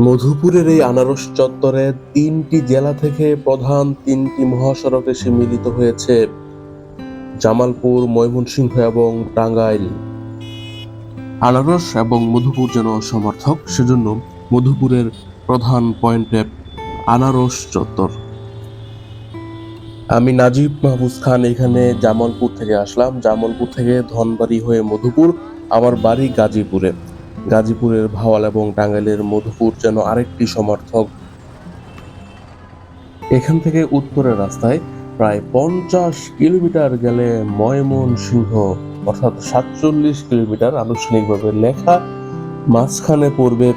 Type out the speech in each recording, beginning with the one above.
মধুপুরের এই আনারস চত্বরে তিনটি জেলা থেকে প্রধান তিনটি মহাসড়ক এসে মিলিত হয়েছে। জামালপুর, ময়মনসিংহ এবং টাঙ্গাইল। আনারস এবং মধুপুর যেন সমর্থক, সেজন্য মধুপুরের প্রধান পয়েন্টে আনারস চত্বর। আমি নাজিব মাহবুজ খান, এখানে জামালপুর থেকে আসলাম। জামালপুর থেকে ধনবাড়ি হয়ে মধুপুর, আমার বাড়ি গাজীপুরে। গাজীপুরের ভাওয়াল এবং টাঙ্গাইলের মধুপুর যেন আরেকটি সমর্থক। এখান থেকে উত্তরের রাস্তায় প্রায় পঞ্চাশ কিলোমিটার গেলে ময়মনসিংহ, অর্থাৎ সাতচল্লিশ কিলোমিটার আনুষ্ঠানিকভাবে লেখা। মাঝখানে পড়বে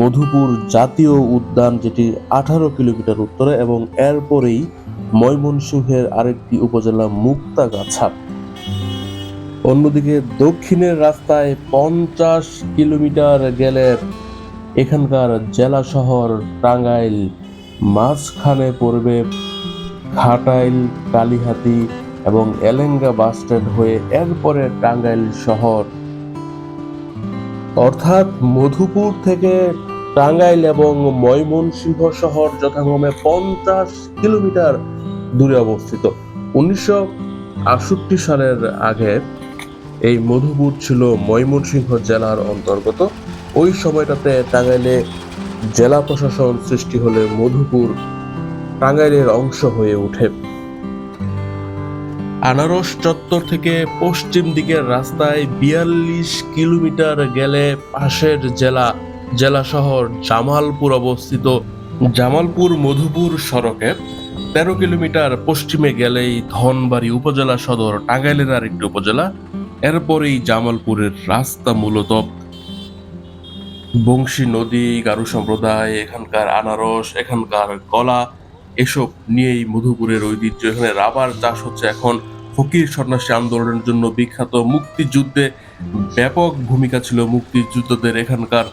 মধুপুর জাতীয় উদ্যান, যেটি আঠারো কিলোমিটার উত্তরে এবং এরপরেই ময়মনসিংহের আরেকটি উপজেলা মুক্তাগাছা। অন্যদিকে দক্ষিণের রাস্তায় পঞ্চাশ কিলোমিটার গেলে এখানকার জেলা শহর টাঙ্গাইল। মাঝখানে পড়বে ঘাটাইল, কালিহাতি এবং এলেঙ্গা বাস স্ট্যান্ড হয়ে এরপরে টাঙ্গাইল শহর। অর্থাৎ মধুপুর থেকে টাঙ্গাইল এবং ময়মনসিংহ শহর যথাক্রমে পঞ্চাশ কিলোমিটার দূরে অবস্থিত। উনিশশো আটষট্টি সালের আগে এই মধুপুর ছিল ময়মনসিংহ জেলার অন্তর্গত। ওই সময়টাতে টাঙ্গাইলে জেলা প্রশাসন সৃষ্টি হলে মধুপুর টাঙ্গাইলের অংশ হয়ে ওঠে। আনারস চত্বর থেকে পশ্চিম দিকের রাস্তায় বিয়াল্লিশ কিলোমিটার গেলে পাশের জেলা জেলা শহর জামালপুর অবস্থিত। জামালপুর মধুপুর সড়কে তেরো কিলোমিটার পশ্চিমে গেলেই ধনবাড়ি উপজেলা সদর, টাঙ্গাইলের আরেকটি উপজেলা এরপরেই জামালপুরের রাস্তা মূলত বংশী নদী, গারু সম্প্রদায়, এখানকার আনারস, এখানকার কলা, এসব নিয়েই মধুপুরের ঐতিহ্য। এখানে রাবার চাষ হচ্ছে এখন। ফকির সন্ন্যাসী আন্দোলনের জন্য বিখ্যাত মুক্তিযুদ্ধে ব্যাপক ভূমিকা ছিল মুক্তিযুদ্ধদের এখানকার